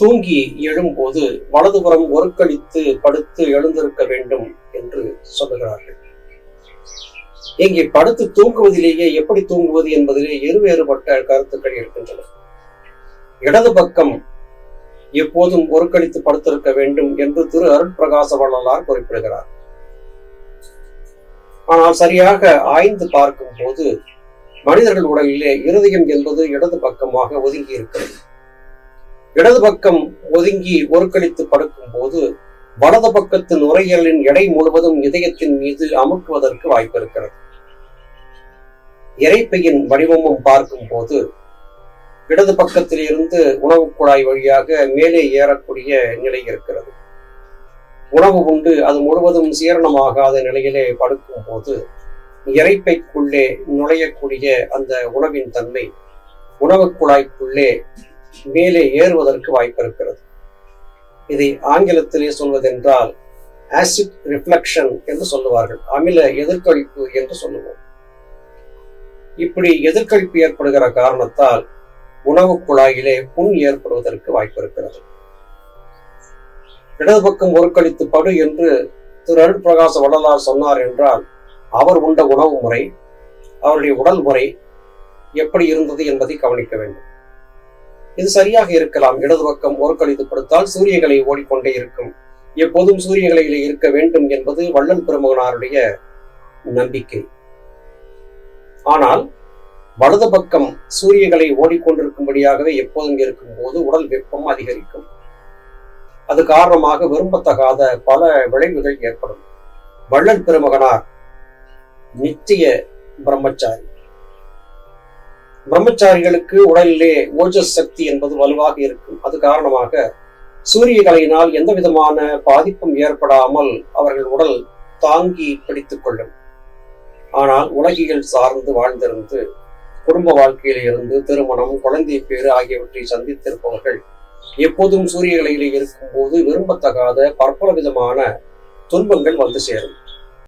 தூங்கி எழும்போது வலதுபுறம் ஒருக்களித்து படுத்து எழுந்திருக்க வேண்டும் என்று சொல்லுகிறார்கள். இங்கே படுத்து தூங்குவதிலேயே எப்படி தூங்குவது என்பதிலே இருவேறுபட்ட கருத்துக்கள் இருக்கின்றன. இடது பக்கம் எப்போதும் ஒருக்களித்து படுத்திருக்க வேண்டும் என்று திரு அருட்பிரகாச வள்ளலார் குறிப்பிடுகிறார். ஆனால் சரியாக ஆய்ந்து பார்க்கும் போது மனிதர்கள் உடலிலே இருதயம் என்பது இடது பக்கமாக ஒதுங்கி இருக்கிறது. இடது பக்கம் ஒதுங்கி ஒருக்களித்து படுக்கும் போது வலது பக்கத்து உரையலின் எடை முழுவதும் இதயத்தின் மீது அமுக்குவதற்கு வாய்ப்பு இருக்கிறது இறைப்பையின் வடிவமும் பார்க்கும் போது இடது பக்கத்தில் இருந்து உணவு குழாய் வழியாக மேலே ஏறக்கூடிய நிலை இருக்கிறது. உணவு உண்டு அது முழுவதும் சீரணமாகாத நிலையிலே படுக்கும் போது இறைப்பைக்குள்ளே நுழையக்கூடிய அந்த உணவின் தன்மை உணவு குழாய்க்குள்ளே மேலே ஏறுவதற்கு வாய்ப்பு இருக்கிறது இதை ஆங்கிலத்திலே சொல்வதென்றால் ஆசிட் ரிஃப்ளக்ஷன் என்று சொல்லுவார்கள். அமில எதிர்கழிப்பு என்று சொல்லுவோம். இப்படி எதிர்கழிப்பு ஏற்படுகிற காரணத்தால் உணவு குழாயிலே புண் ஏற்படுவதற்கு வாய்ப்பு இருக்கிறது இடது பக்கம் ஒருக்கழித்து படு என்று திரு அருள் பிரகாச வள்ளலார் சொன்னார் என்றால் அவர் உண்ட உணவு முறை அவருடைய உடல் முறை எப்படி இருந்தது என்பதை கவனிக்க வேண்டும். இது சரியாக இருக்கலாம். இடது பக்கம் ஒருக்களித்து கொடுத்தால் சூரியகளை ஓடிக்கொண்டே இருக்கும். எப்போதும் சூரியகலையிலே இருக்க வேண்டும் என்பது வள்ளல் பெருமகனாருடைய நம்பிக்கை. ஆனால் வலது பக்கம் சூரியகளை ஓடிக்கொண்டிருக்கும்படியாகவே எப்போதும் இருக்கும் போது உடல் வெப்பம் அதிகரிக்கும். அது காரணமாக விரும்பத்தகாத பல விளைவுகள் ஏற்படும். வள்ளல் பெருமகனார் நித்திய பிரம்மச்சாரி. பிரம்மச்சாரிகளுக்கு உடலிலே ஓஜஸ் சக்தி என்பது வலுவாக இருக்கும். அது காரணமாக சூரிய கலையினால் எந்த விதமான பாதிப்பும் ஏற்படாமல் அவர்கள் உடல் தாங்கி பிடித்துக் கொள்ளும். ஆனால் உலகிகள் சார்ந்து வாழ்ந்திருந்து குடும்ப வாழ்க்கையில இருந்து திருமணம் குழந்தை பேறு ஆகியவற்றை சந்தித்திருப்பவர்கள் எப்போதும் சூரிய கலையிலே இருக்கும்போது விரும்பத்தகாத பற்பல விதமான துன்பங்கள் வந்து சேரும்.